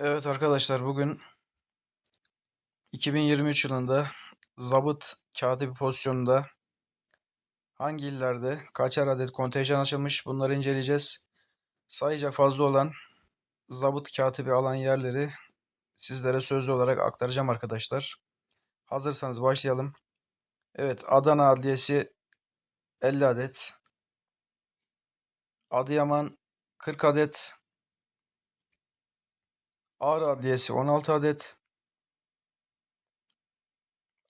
Evet arkadaşlar bugün 2023 yılında zabıt katibi pozisyonunda hangi illerde kaçar adet kontenjan açılmış bunları inceleyeceğiz. Sayıca fazla olan zabıt katibi alan yerleri sizlere sözlü olarak aktaracağım arkadaşlar. Hazırsanız başlayalım. Evet Adana Adliyesi 50 adet. Adıyaman 40 adet. Ağrı Adliyesi 16 adet.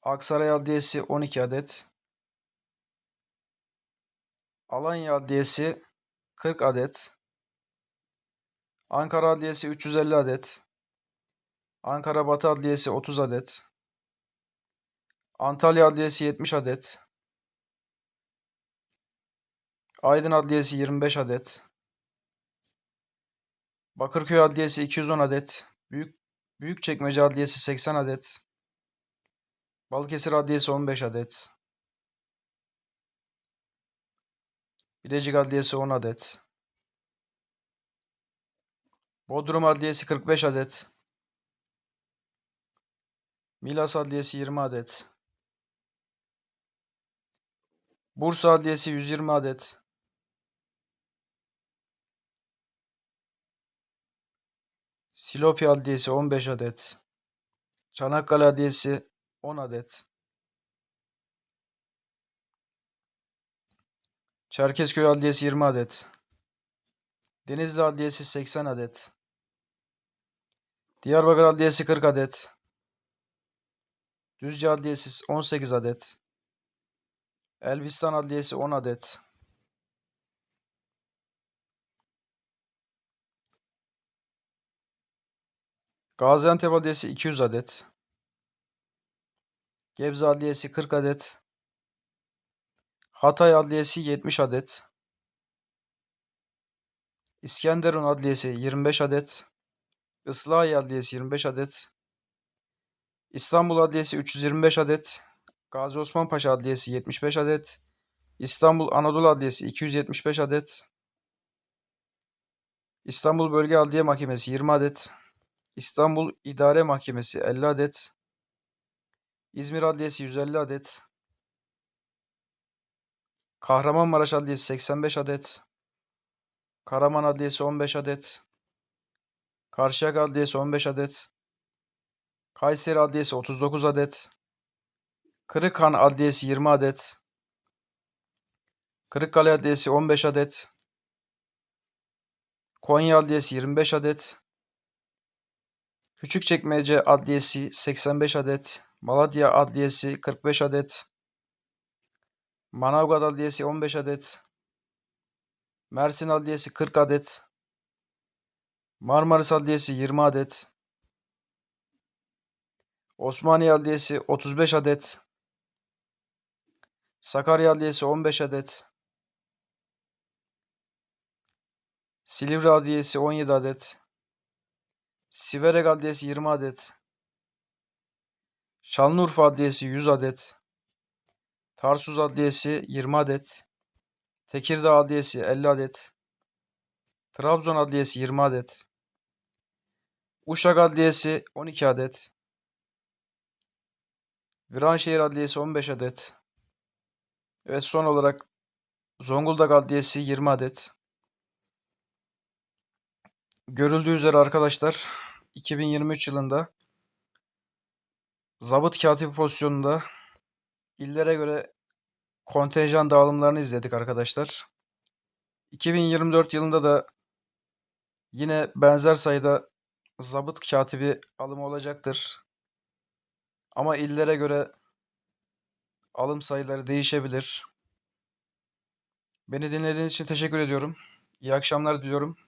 Aksaray Adliyesi 12 adet. Alanya Adliyesi 40 adet. Ankara Adliyesi 350 adet. Ankara Batı Adliyesi 30 adet. Antalya Adliyesi 70 adet. Aydın Adliyesi 25 adet. Bakırköy Adliyesi 210 adet. Büyük Büyükçekmece Adliyesi 80 adet. Balıkesir Adliyesi 15 adet. Bilecik Adliyesi 10 adet. Bodrum Adliyesi 45 adet. Milas Adliyesi 20 adet. Bursa Adliyesi 120 adet. Silopi Adliyesi 15 adet. Çanakkale Adliyesi 10 adet. Çerkezköy Adliyesi 20 adet. Denizli Adliyesi 80 adet. Diyarbakır Adliyesi 40 adet. Düzce Adliyesi 18 adet. Elbistan Adliyesi 10 adet. Gaziantep Adliyesi 200 adet. Gebze Adliyesi 40 adet. Hatay Adliyesi 70 adet. İskenderun Adliyesi 25 adet. Islahiye Adliyesi 25 adet. İstanbul Adliyesi 325 adet. Gazi Osman Paşa Adliyesi 75 adet. İstanbul Anadolu Adliyesi 275 adet. İstanbul Bölge Adliye Mahkemesi 20 adet. İstanbul İdare Mahkemesi 50 adet. İzmir Adliyesi 150 adet. Kahramanmaraş Adliyesi 85 adet. Karaman Adliyesi 15 adet. Karşıyaka Adliyesi 15 adet. Kayseri Adliyesi 39 adet. Kırıkhan Adliyesi 20 adet. Kırıkkale Adliyesi 15 adet. Konya Adliyesi 25 adet. Küçükçekmece Adliyesi 85 adet. Malatya Adliyesi 45 adet. Manavgat Adliyesi 15 adet. Mersin Adliyesi 40 adet. Marmaris Adliyesi 20 adet. Osmaniye Adliyesi 35 adet. Sakarya Adliyesi 15 adet. Silivri Adliyesi 17 adet. Siverek Adliyesi 20 adet. Şanlıurfa Adliyesi 100 adet. Tarsus Adliyesi 20 adet. Tekirdağ Adliyesi 50 adet. Trabzon Adliyesi 20 adet. Uşak Adliyesi 12 adet. Viranşehir Adliyesi 15 adet. Ve son olarak Zonguldak Adliyesi 20 adet. Görüldüğü üzere arkadaşlar 2023 yılında zabıt katibi pozisyonunda illere göre kontenjan dağılımlarını izledik arkadaşlar. 2024 yılında da yine benzer sayıda zabıt katibi alımı olacaktır. Ama illere göre alım sayıları değişebilir. Beni dinlediğiniz için teşekkür ediyorum. İyi akşamlar diliyorum.